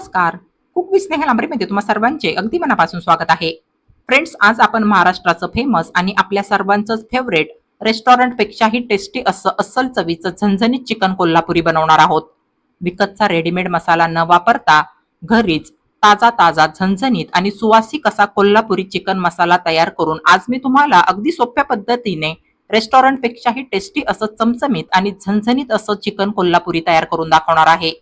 नमस्कार. Cook with Snehal आंबरेमध्ये म्हणजे तुम्हा सर्वांचे अगदी मनापासून स्वागत आहे. फ्रेंड्स आज आपण महाराष्ट्राचं फेमस आणि आपल्या सर्वांचंच फेवरेट रेस्टॉरंट पेक्षाही टेस्टी असं अस्सल चवीचं झणझणीत चिकन कोल्हापुरी बनवणार आहोत. विकतचा रेडीमेड मसाला न वापरता घरीच ताजा ताजा झणझणीत आणि सुवासिक असा कोल्हापुरी चिकन मसाला तयार करून आज मी तुम्हाला अगदी सोप्या पद्धतीने रेस्टॉरंट पेक्षाही टेस्टी असं चमचमीत आणि झणझणीत असं चिकन कोल्हापुरी तयार करून दाखवणार आहे.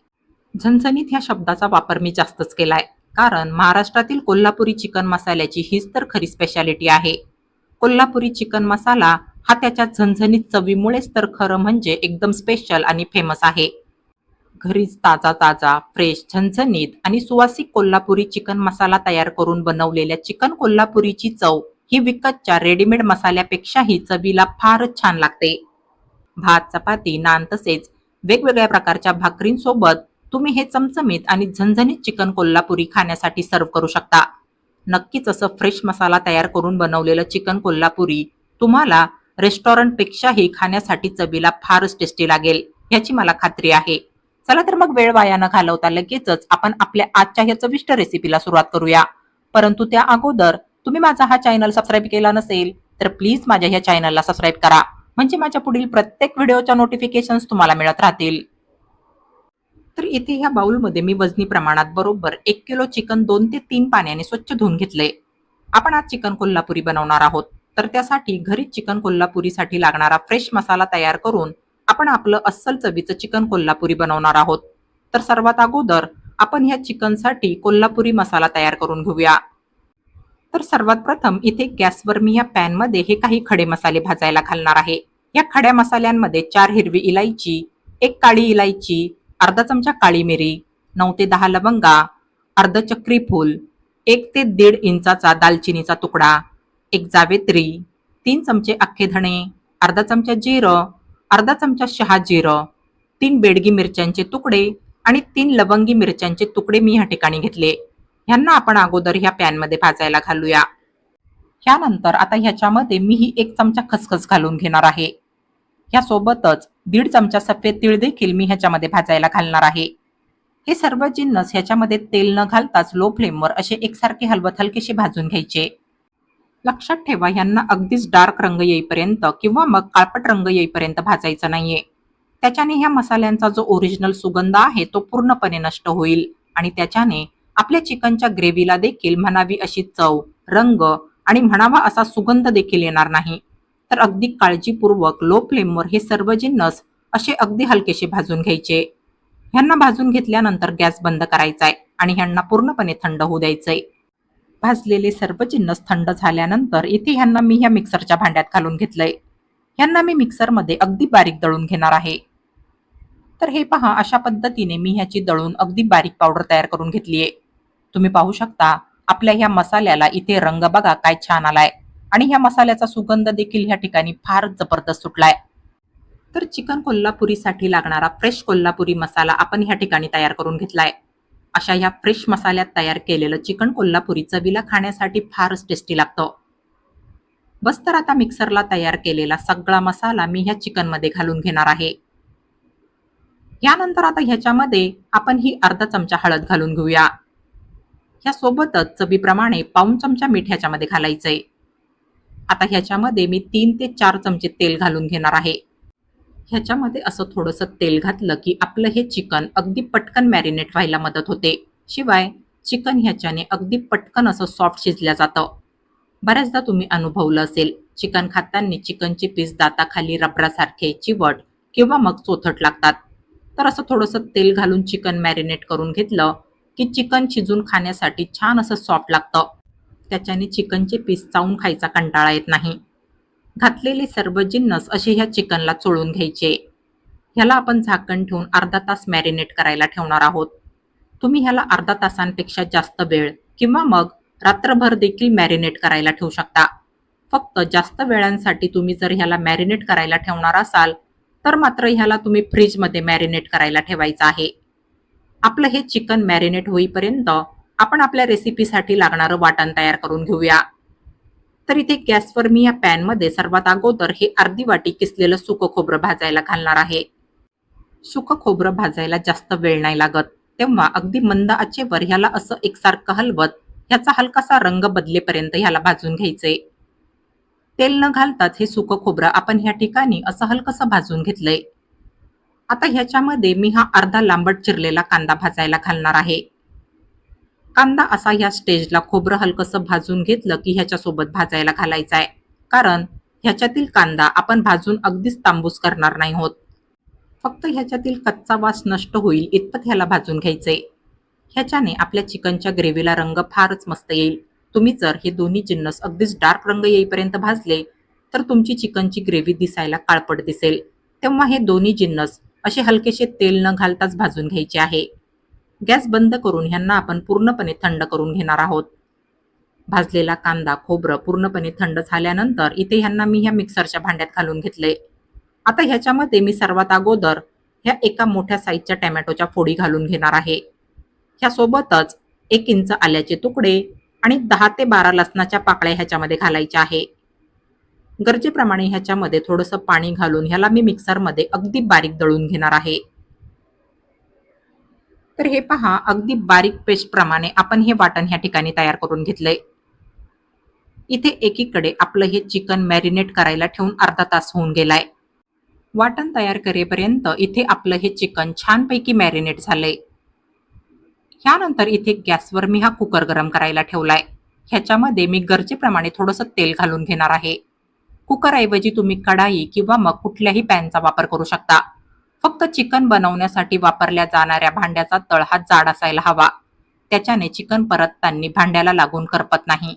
झणझणीत ह्या शब्दाचा वापर मी जास्तच केलाय. कारण महाराष्ट्रातील कोल्हापुरी चिकन मसाल्याची हीच तर खरी स्पेशालिटी आहे. कोल्हापुरी चिकन मसाला हा त्याच्या झणझणीत चवीमुळेच तर खरं म्हणजे एकदम स्पेशल आणि फेमस आहे. घरीच ताजा ताजा फ्रेश झणझणीत आणि सुवासिक कोल्हापुरी चिकन मसाला तयार करून बनवलेल्या चिकन कोल्हापुरीची चव ही विकतच्या रेडीमेड मसाल्यापेक्षाही चवीला फारच छान लागते. भात चपाती नान तसेच वेगवेगळ्या प्रकारच्या भाकरींसोबत तुम्ही हे चमचमीत आणि झणझणीत चिकन कोल्हापुरी खाण्यासाठी सर्व करू शकता. नक्कीच असं फ्रेश मसाला तयार करून बनवलेलं चिकन कोल्हापुरी तुम्हाला रेस्टॉरंटपेक्षाही खाण्यासाठी चवीला फारच टेस्टी लागेल याची मला खात्री आहे. चला तर मग वेळ वाया न घालवता लगेचच आपण आपल्या आजच्या ह्या चविष्ट रेसिपीला सुरुवात करूया. परंतु त्या अगोदर तुम्ही माझा हा चॅनल सबस्क्राईब केला नसेल तर प्लीज माझ्या ह्या चॅनलला सबस्क्राईब करा. म्हणजे माझ्या पुढील प्रत्येक व्हिडिओच्या नोटिफिकेशन्स तुम्हाला मिळत राहतील. तर इथे ह्या बाउलमध्ये मी वजनी प्रमाणात बरोबर एक किलो चिकन दोन ते तीन पाण्याने स्वच्छ धुवून घेतले. आपण आज चिकन कोल्हापुरी बनवणार आहोत. तर त्यासाठी घरीच चिकन कोल्हापुरीसाठी लागणारा फ्रेश मसाला तयार करून आपण आपलं अस्सल चवीचं चिकन कोल्हापुरी बनवणार आहोत. तर सर्वात अगोदर आपण ह्या चिकनसाठी कोल्हापुरी मसाला तयार करून घेऊया. तर सर्वात प्रथम इथे गॅसवर मी या पॅनमध्ये हे काही खडे मसाले भाजायला घालणार आहे. या खड्या मसाल्यांमध्ये चार हिरवी इलायची एक काळी इलायची अर्धा चमचा काळी मिरी नऊ ते दहा लवंगा अर्ध चक्री फूल एक ते दीड इंचाचा दालचिनीचा तुकडा एक जावेत्री तीन चमचे अख्खे धणे अर्धा चमचा जिरं अर्धा चमचा शहा जिरं तीन बेडगी मिरच्यांचे तुकडे आणि तीन लवंगी मिरच्यांचे तुकडे मी ह्या ठिकाणी घेतले. ह्यांना आपण अगोदर ह्या पॅनमध्ये भाजायला घालूया. ह्यानंतर आता ह्याच्यामध्ये मी ही एक चमचा खसखस घालून घेणार आहे. ह्यासोबतच दीड चमचा सफेद तीळ देखील मी ह्याच्यामध्ये भाजायला घालणार आहे. हे सर्व जिन्नस ह्याच्यामध्ये तेल न घालताच लो फ्लेमवर असे एकसारखे हलवत हलकेसे भाजून घ्यायचे. लक्षात ठेवा ह्यांना अगदीच डार्क रंग येईपर्यंत किंवा मग काळपट रंग येईपर्यंत भाजायचं नाहीये. त्याच्याने ह्या मसाल्यांचा जो ओरिजिनल सुगंध आहे तो पूर्णपणे नष्ट होईल आणि त्याच्याने आपल्या चिकनच्या ग्रेव्हीला देखील म्हणावी अशी चव रंग आणि म्हणावा असा सुगंध देखील येणार नाही. तर अगदी काळजीपूर्वक लो फ्लेमवर हे सर्व जिन्नस असे अगदी हलकेसे भाजून घ्यायचे. ह्यांना भाजून घेतल्यानंतर गॅस बंद करायचा आहे आणि ह्यांना पूर्णपणे थंड होऊ द्यायचंय. भाजलेले सर्व जिन्नस थंड झाल्यानंतर इथे ह्यांना मी ह्या मिक्सरच्या भांड्यात घालून घेतलंय. ह्यांना मी मिक्सरमध्ये अगदी बारीक दळून घेणार आहे. तर हे पहा अशा पद्धतीने मी ह्याची दळून अगदी बारीक पावडर तयार करून घेतलीये. तुम्ही पाहू शकता आपल्या ह्या मसाल्याला इथे रंग बघा काय छान आलाय. आणि ह्या मसाल्याचा सुगंध देखील ह्या ठिकाणी फार जबरदस्त सुटलाय. तर चिकन कोल्हापुरीसाठी लागणारा फ्रेश कोल्हापुरी मसाला आपण ह्या ठिकाणी तयार करून घेतलाय. अशा ह्या फ्रेश मसाल्यात तयार केलेलं चिकन कोल्हापुरी चवीला खाण्यासाठी फारच टेस्टी लागतं. बस तर आता मिक्सरला तयार केलेला सगळा मसाला मी ह्या चिकनमध्ये घालून घेणार आहे. यानंतर आता ह्याच्यामध्ये आपण ही अर्धा चमचा हळद घालून घेऊया. ह्यासोबतच चवीप्रमाणे पाऊन चमचा मीठ ह्याच्यामध्ये घालायचंय. आता ह्याच्यामध्ये मी तीन ते चार चमचे तेल घालून घेणार आहे. ह्याच्यामध्ये असं थोडंसं तेल घातलं की आपलं हे चिकन अगदी पटकन मॅरिनेट व्हायला मदत होते. शिवाय चिकन ह्याच्याने अगदी पटकन असं सॉफ्ट शिजल्या जातं. बऱ्याचदा तुम्ही अनुभवलं असेल चिकन खाताना चिकनचे पीस दाताखाली रबरासारखे चिवट किंवा मग चोथट लागतात. तर असं थोडंसं तेल घालून चिकन मॅरिनेट करून घेतलं की चिकन शिजून खाण्यासाठी छान असं सॉफ्ट लागतं. त्याच्याने चिकनचे पीस चावून खायचा कंटाळा येत नाही. घातलेले सर्व जिन्नस असे ह्या चिकनला चोळून घ्यायचे. ह्याला आपण झाकण ठेवून अर्धा तास मॅरिनेट करायला ठेवणार आहोत. तुम्ही ह्याला अर्धा तासांपेक्षा जास्त वेळ किंवा मग रात्रभर देखील मॅरिनेट करायला ठेवू शकता. फक्त जास्त वेळांसाठी तुम्ही जर ह्याला मॅरिनेट करायला ठेवणार असाल तर मात्र ह्याला तुम्ही फ्रीजमध्ये मॅरिनेट करायला ठेवायचं आहे. आपलं हे चिकन मॅरिनेट होईपर्यंत आपण आपल्या रेसिपीसाठी लागणारं वाटण तयार करून घेऊया. तर इथे गॅसवर मी या पॅनमध्ये सर्वात अगोदर हे अर्धी वाटी किसलेलं सुकं खोबरं भाजायला घालणार आहे. सुकं खोबरं भाजायला जास्त वेळ नाही लागत. तेव्हा अगदी मंद आचेवर ह्याला असं एकसारखं हलवत ह्याचा हलकासा रंग बदलेपर्यंत ह्याला भाजून घ्यायचे. तेल न घालताच हे सुकं खोबरं आपण ह्या ठिकाणी असं हलकसं भाजून घेतलंय. आता ह्याच्यामध्ये मी हा अर्धा लांबट चिरलेला कांदा भाजायला घालणार आहे. कांदा असा ह्या स्टेजला खोबरं हलकसं भाजून घेतलं की ह्याच्यासोबत भाजायला घालायचा आहे. कारण ह्याच्यातील कांदा आपण भाजून अगदीच तांबूस करणार नाही होत. फक्त ह्याच्यातील कच्चा वास नष्ट होईल इतपत ह्याला भाजून घ्यायचंय. ह्याच्याने आपल्या चिकनच्या ग्रेव्हीला रंग फारच मस्त येईल. तुम्ही जर हे दोन्ही जिन्नस अगदीच डार्क रंग येईपर्यंत भाजले तर तुमची चिकनची ग्रेव्ही दिसायला काळपट दिसेल. तेव्हा हे दोन्ही जिन्नस असे हलकेसे तेल न घालताच भाजून घ्यायचे आहे. गॅस बंद करून ह्यांना आपण पूर्णपणे थंड करून घेणार आहोत. भाजलेला कांदा खोबरं पूर्णपणे थंड झाल्यानंतर इथे ह्यांना मी ह्या मिक्सरच्या भांड्यात घालून घेतले आता ह्याच्यामध्ये मी सर्वात अगोदर ह्या एका मोठ्या साईजच्या टॅमॅटोच्या फोडी घालून घेणार आहे. ह्यासोबतच एक इंच आल्याचे तुकडे आणि दहा ते बारा लसणाच्या पाकळ्या ह्याच्यामध्ये घालायच्या आहे. गरजेप्रमाणे ह्याच्यामध्ये थोडंसं पाणी घालून ह्याला मी मिक्सरमध्ये अगदी बारीक दळून घेणार आहे. तर हे पहा अगदी बारीक पेस्ट प्रमाणे आपण हे वाटण ह्या ठिकाणी तयार करून घेतलंय. इथे एकीकडे आपलं हे चिकन मॅरिनेट करायला ठेवून अर्धा तास होऊन गेलाय. वाटण तयार करेपर्यंत इथे आपलं हे चिकन छानपैकी मॅरिनेट झालंय. ह्यानंतर इथे गॅसवर मी हा कुकर गरम करायला ठेवलाय. ह्याच्यामध्ये मी गरजेप्रमाणे थोडंसं तेल घालून घेणार आहे. कुकरऐवजी तुम्ही कढाई किंवा मग कुठल्याही पॅनचा वापर करू शकता. फक्त चिकन बनवण्यासाठी वापरल्या जाणाऱ्या भांड्याचा तळ हा जाड असायला हवा. त्याच्याने चिकन परतताना भांड्याला लागून करपत नाही.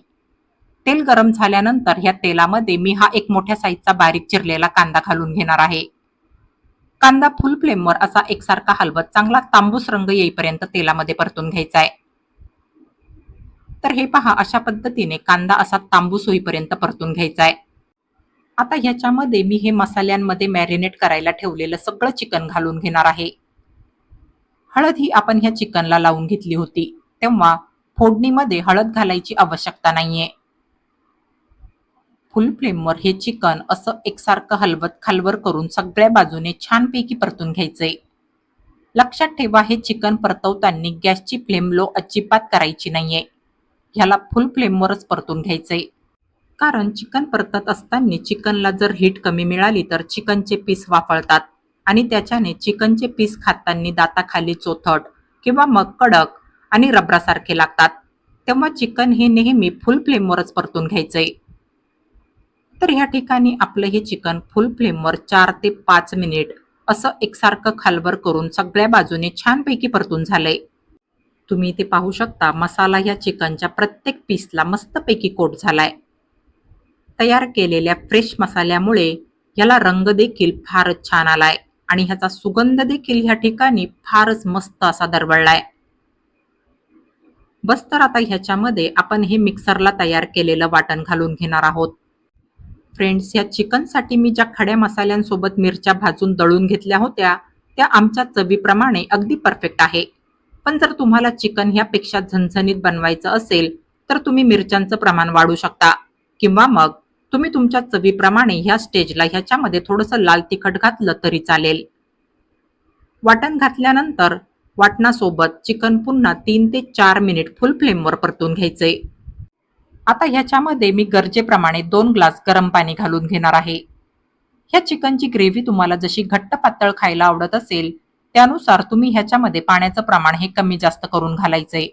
तेल गरम झाल्यानंतर ह्या तेलामध्ये मी हा एक मोठ्या साईजचा बारीक चिरलेला कांदा घालून घेणार आहे. कांदा फुल फ्लेमवर असा एकसारखा हलवत चांगला तांबूस रंग येईपर्यंत तेलामध्ये परतून घ्यायचा आहे तर हे पहा अशा पद्धतीने कांदा असा तांबूस होईपर्यंत परतून घ्यायचा आहे आता ह्याच्यामध्ये मी हे मसाल्यांमध्ये मॅरिनेट करायला ठेवलेलं सगळं चिकन घालून घेणार आहे. हळद ही आपण ह्या चिकनला लावून घेतली होती. तेव्हा फोडणीमध्ये हळद घालायची आवश्यकता नाहीये. फुल फ्लेमवर हे चिकन असं एकसारखं हलवत खालवर करून सगळ्या बाजूने छानपैकी परतून घ्यायचे. लक्षात ठेवा हे चिकन परतवताना गॅसची फ्लेम लो अजिबात करायची नाहीये. ह्याला फुल फ्लेमवरच परतून घ्यायचंय कारण चिकन परतत असताना चिकनला जर हीट कमी मिळाली तर चिकनचे पीस वाफळतात आणि त्याच्याने चिकनचे पीस खाताना दाताखाली चोथट किंवा मग कडक आणि रबरासारखे लागतात. तेव्हा चिकन हे नेहमी फुल फ्लेमवरच परतून घ्यायचंय. तर ह्या ठिकाणी आपलं हे चिकन फुल फ्लेमवर चार ते पाच मिनिट असं एकसारखं खालवर करून सगळ्या बाजूने छानपैकी परतून झालंय. तुम्ही इथे पाहू शकता मसाला ह्या चिकनच्या प्रत्येक पीसला मस्तपैकी कोट झालाय. तयार केलेल्या फ्रेश मसाल्यामुळे याला रंग देखील फारच छान आलाय आणि ह्याचा सुगंध देखील ह्या ठिकाणी फारच मस्त असा दरवळलाय. बस तर आता ह्याच्यामध्ये आपण हे मिक्सरला तयार केलेलं वाटण घालून घेणार आहोत. फ्रेंड्स या चिकनसाठी मी ज्या खड्या मसाल्यांसोबत मिरच्या भाजून दळून घेतल्या होत्या त्या आमच्या चवीप्रमाणे अगदी परफेक्ट आहे. पण जर तुम्हाला चिकन ह्यापेक्षा झणझणीत बनवायचं असेल तर तुम्ही मिरच्यांचं प्रमाण वाढू शकता. किंवा मग तुम्ही तुमच्या चवीप्रमाणे ह्या स्टेजला ह्याच्यामध्ये थोडंसं लाल तिखट घातलं तरी चालेल. वाटण घातल्यानंतर वाटणासोबत चिकन पुन्हा तीन ते चार मिनिट फुल फ्लेमवर परतून घ्यायचे. आता ह्याच्यामध्ये मी गरजेप्रमाणे दोन ग्लास गरम पाणी घालून घेणार आहे. ह्या चिकनची ग्रेव्ही तुम्हाला जशी घट्ट पातळ खायला आवडत असेल त्यानुसार तुम्ही ह्याच्यामध्ये पाण्याचं प्रमाण हे कमी जास्त करून घालायचंय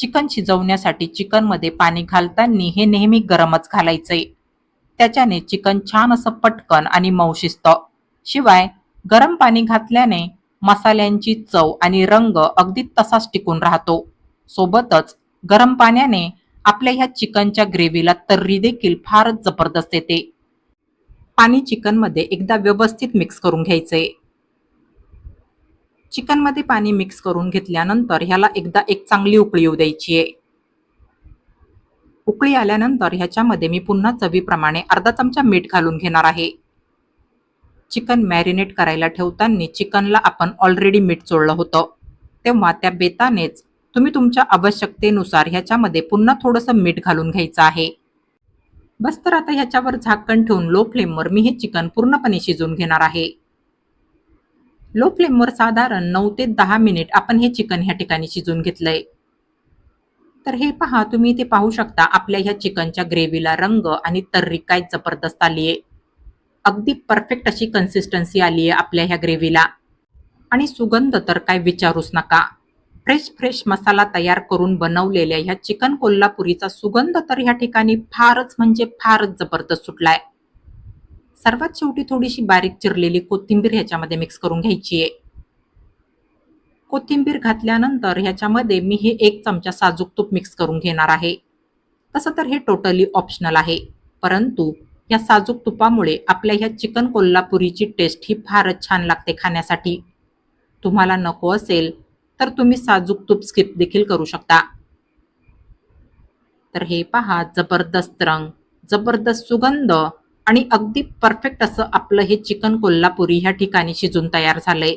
चिकन शिजवण्यासाठी चिकनमध्ये पाणी घालताना हे नेहमी गरमच घालायचंय त्याच्याने चिकन छान असं पटकन आणि मऊ शिजतं शिवाय गरम पाणी घातल्याने मसाल्यांची चव आणि रंग अगदी तसाच टिकून राहतो. सोबतच गरम पाण्याने आपल्या ह्या चिकनच्या ग्रेव्हीला तर्री देखील फारच जबरदस्त येते. पाणी चिकनमध्ये एकदा व्यवस्थित मिक्स करून घ्यायचंय चिकनमध्ये पाणी मिक्स करून घेतल्यानंतर ह्याला एकदा एक चांगली उकळी येऊ द्यायची आहे. उकळी आल्यानंतर ह्याच्यामध्ये मी पुन्हा चवीप्रमाणे अर्धा चमचा मीठ घालून घेणार आहे. चिकन मॅरिनेट करायला ठेवताना चिकनला आपण ऑलरेडी मीठ चोळलं होतं. तेव्हा त्या बेतानेच तुम्ही तुमच्या आवश्यकतेनुसार ह्याच्यामध्ये पुन्हा थोडंसं मीठ घालून घ्यायचं आहे. बस तर आता ह्याच्यावर झाकण ठेवून लो फ्लेमवर मी हे चिकन पूर्णपणे शिजवून घेणार आहे. लो फ्लेमवर साधारण नऊ ते दहा मिनिट आपण हे चिकन ह्या ठिकाणी शिजून घेतलंय. तर हे पहा तुम्ही इथे पाहू शकता आपल्या ह्या चिकनच्या ग्रेव्हीला रंग आणि तर्री काय जबरदस्त आली आहे. अगदी परफेक्ट अशी कन्सिस्टन्सी आली आहे आपल्या ह्या ग्रेव्हीला. आणि सुगंध तर काय विचारूच नका. फ्रेश फ्रेश मसाला तयार करून बनवलेल्या ह्या चिकन कोल्हापुरीचा सुगंध तर ह्या ठिकाणी फारच म्हणजे फारच जबरदस्त सुटलाय. सर्वात शेवटी थोडीशी बारीक चिरलेली कोथिंबीर ह्याच्यामध्ये मिक्स करून घ्यायची आहे. कोथिंबीर घातल्यानंतर ह्याच्यामध्ये मी हे एक चमचा साजूक तूप मिक्स करून घेणार आहे. तसं तर हे टोटली ऑप्शनल आहे. परंतु या साजूक तुपामुळे आपल्या ह्या चिकन कोल्हापुरीची टेस्ट ही फारच छान लागते खाण्यासाठी. तुम्हाला नको असेल तर तुम्ही साजूक तूप स्किप देखील करू शकता. तर हे पहा जबरदस्त रंग जबरदस्त सुगंध. आणि अगदी परफेक्ट असं आपलं हे चिकन कोल्हापुरी ह्या ठिकाणी शिजून तयार झालंय.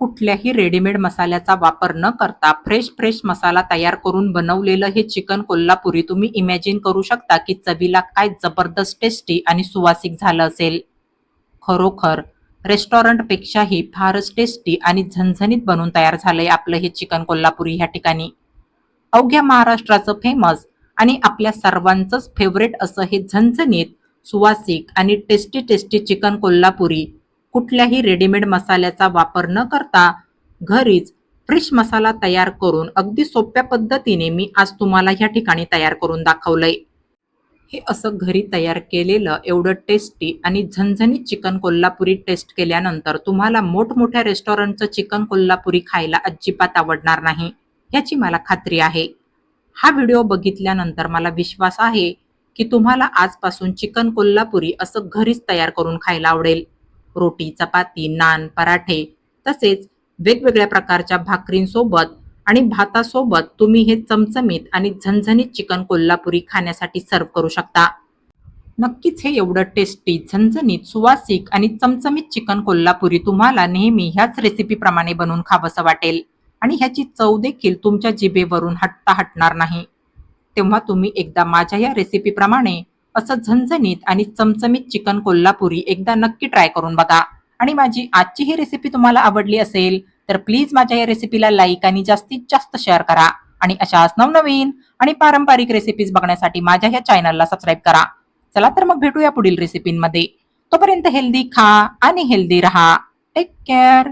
कुठल्याही रेडीमेड मसाल्याचा वापर न करता फ्रेश फ्रेश मसाला तयार करून बनवलेलं हे चिकन कोल्हापुरी तुम्ही इमॅजिन करू शकता की चवीला काय जबरदस्त टेस्टी आणि सुवासिक झालं असेल. खरोखर रेस्टॉरंटपेक्षाही फारच टेस्टी आणि झणझणीत बनून तयार झालंय आपलं हे चिकन कोल्हापुरी ह्या ठिकाणी. अवघ्या महाराष्ट्राचं फेमस आणि आपल्या सर्वांचंच फेवरेट असं हे झणझणीत सुवासिक आणि टेस्टी टेस्टी चिकन कोल्हापुरी कुठल्याही रेडीमेड मसाल्याचा वापर न करता घरीच फ्रेश मसाला तयार करून अगदी सोप्या पद्धतीने मी आज तुम्हाला ह्या ठिकाणी तयार करून दाखवलंय. हे असं घरी तयार केलेलं एवढं टेस्टी आणि झणझणीत चिकन कोल्हापुरी टेस्ट केल्यानंतर तुम्हाला मोठमोठ्या रेस्टॉरंटचं चिकन कोल्हापुरी खायला अजिबात आवडणार नाही याची मला खात्री आहे. हा व्हिडिओ बघितल्यानंतर मला विश्वास आहे की तुम्हाला आजपासून चिकन कोल्हापुरी असं घरीच तयार करून खायला आवडेल. रोटी चपाती नान पराठे तसेच वेगवेगळ्या प्रकारच्या भाकरींसोबत आणि भातासोबत तुम्ही हे चमचमीत आणि झणझणीत चिकन कोल्हापुरी खाण्यासाठी सर्व करू शकता. नक्कीच हे एवढं टेस्टी झणझणीत सुवासिक आणि चमचमीत चिकन कोल्हापुरी तुम्हाला नेहमी ह्याच रेसिपीप्रमाणे बनवून खावंसं वाटेल. आणि ह्याची चव देखील तुमच्या जिभेवरून हटता हटणार नाही. तेव्हा तुम्ही एकदा माझ्या या रेसिपीप्रमाणे असं झणझणीत आणि चमचमीत चिकन कोल्हापुरी एकदा नक्की ट्राय करून बघा. आणि माझी आजची ही रेसिपी तुम्हाला आवडली असेल तर प्लीज माझ्या या रेसिपीला लाईक आणि जास्तीत जास्त शेअर करा. आणि अशाच नवनवीन आणि पारंपरिक रेसिपीज बघण्यासाठी माझ्या या चॅनलला सबस्क्राईब करा. चला तर मग भेटूया पुढील रेसिपींमध्ये तोपर्यंत हेल्दी खा आणि हेल्दी रहा. Take care